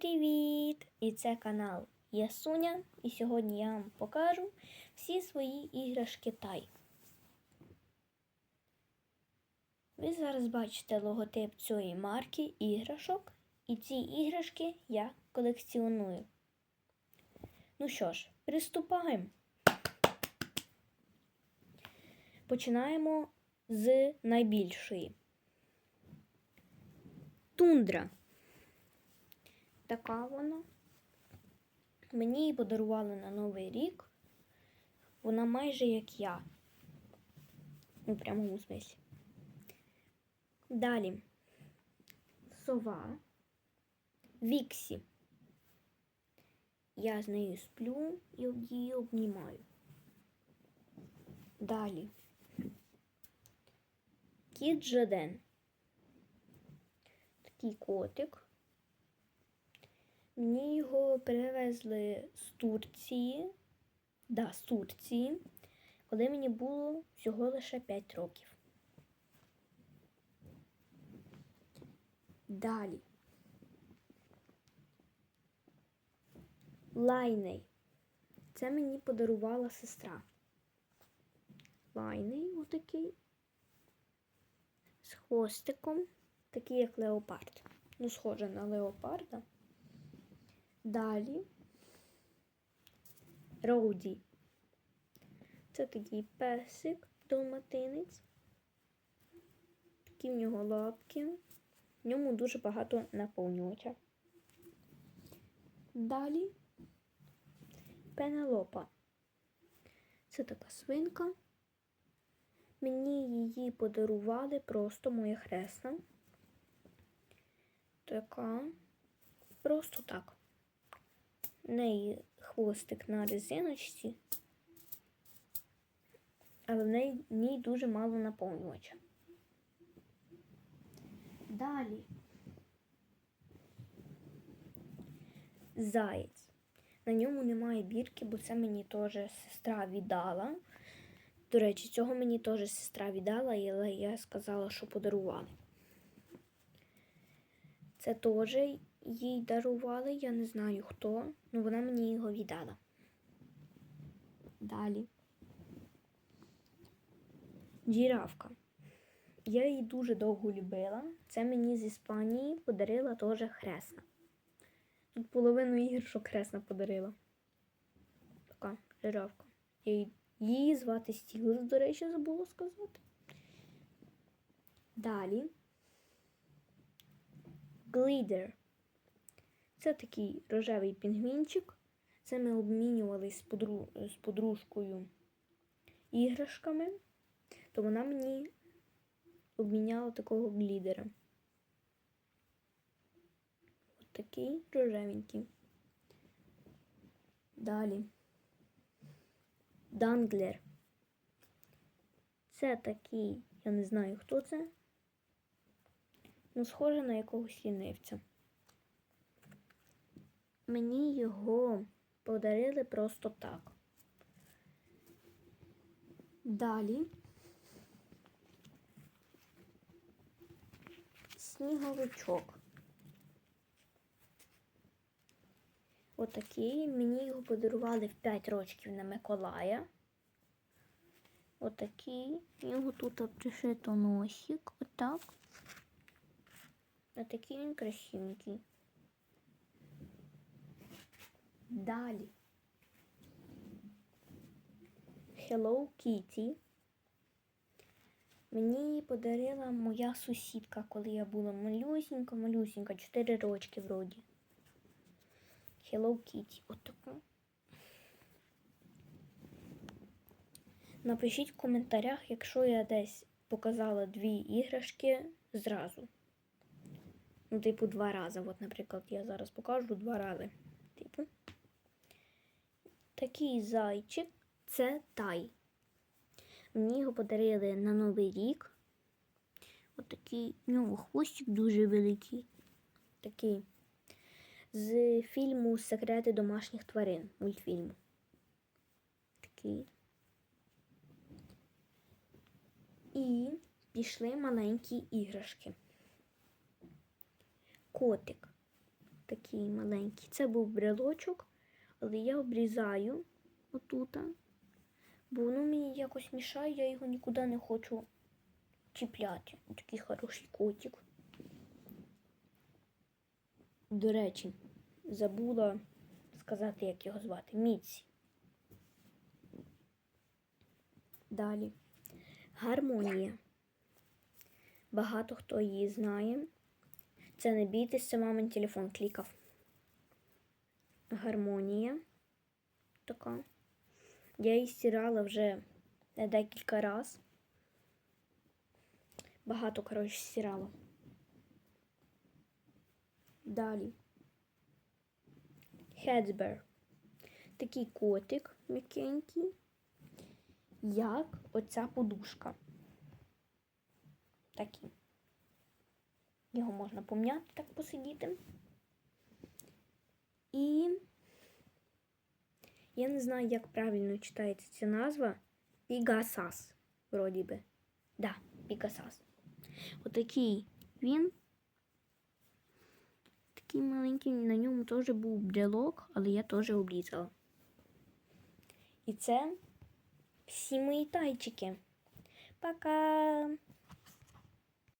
Привіт! І це канал Ясуня. І сьогодні я вам покажу всі свої іграшки Тай. Ви зараз бачите логотип цієї марки іграшок. І ці іграшки я колекціоную. Ну що ж, приступаємо. Починаємо з найбільшої. Тундра. Така вона. Мені її подарували на Новий рік. Вона майже як я. У прямому смислі. Далі. Сова. Віксі. Я з нею сплю і її обнімаю. Далі. Кіт Жаден. Такий котик. Мені його перевезли з Турції. Да, з Турції, коли мені було всього лише 5 років. Далі. Лайней. Це мені подарувала сестра. Лайней отакий. З хвостиком, такий як леопард. Ну, схоже на леопарда. Далі Роуді. Це такий песик, долматинець. Такі в нього лапки. В ньому дуже багато наповнювача. Далі Пенелопа. Це така свинка. Мені її подарували просто моя хресна. Така. Просто так. Неї хвостик на резиночці, але в неї ній дуже мало наповнювача. Далі заєць. На ньому немає бірки, бо це мені теж сестра віддала. До речі, цього мені теж сестра віддала, але я сказала, що подарували. Це теж їй дарували, я не знаю хто, але вона мені його віддала. Далі. Джіравка. Я її дуже довго любила. Це мені з Іспанії подарила теж хресна. Тут половину іграшок хресна подарила. Така жирафка. Її, її звати Стілес, до речі, забула сказати. Далі. Глідер. Це такий рожевий пінгвінчик. Це ми обмінювалися з, подру... з подружкою іграшками, то вона мені обміняла такого глідера. Ось такий рожевенький. Далі. Данглер. Це такий, я не знаю, хто це. Ну, схоже на якогось лінивця. Мені його подарили просто так. Далі сніговичок. Отакий. Мені його подарували в 5 років на Миколая. Отакий. У нього тут пришито носик. Отак. Отакий він красивенький. Далі. Hello Kitty. Мені її подарила моя сусідка, коли я була малюсінька, малюсінька, 4 рочки вроді. Hello Kitty. Отаку. Напишіть в коментарях, якщо я десь показала дві іграшки зразу. Ну, типу, два рази. От, наприклад, я зараз покажу два рази. Типу. Такий зайчик це тай. Мені його подарили на Новий рік. Отакий у нього хвостик дуже великий. Такий. З фільму Секрети домашніх тварин. Мультфільму. Такий. І пішли маленькі іграшки. Котик. такий маленький. Це був брелочок, але я обрізаю отута, бо воно мені якось мішає, я його нікуди не хочу чіпляти. Такий хороший котик. До речі, забула сказати, як його звати. Міці. Далі. Гармонія. Багато хто її знає. Це не бійтесь, це мамин телефон клікав. Гармонія. Така. Я її стирала вже декілька разів. Багато, коротше, стирала. Далі. Хедсбер. Такий котик м'якенький, як оця подушка. Такий. Його можна пом'яти, так посидіти. І я не знаю, як правильно читається ця назва. Пігасас, вроді би. Да, Пігасас. Отакий він. Такий маленький, на ньому теж був брелок, але я теж обрізала. І це всі мої тайчики. Пока!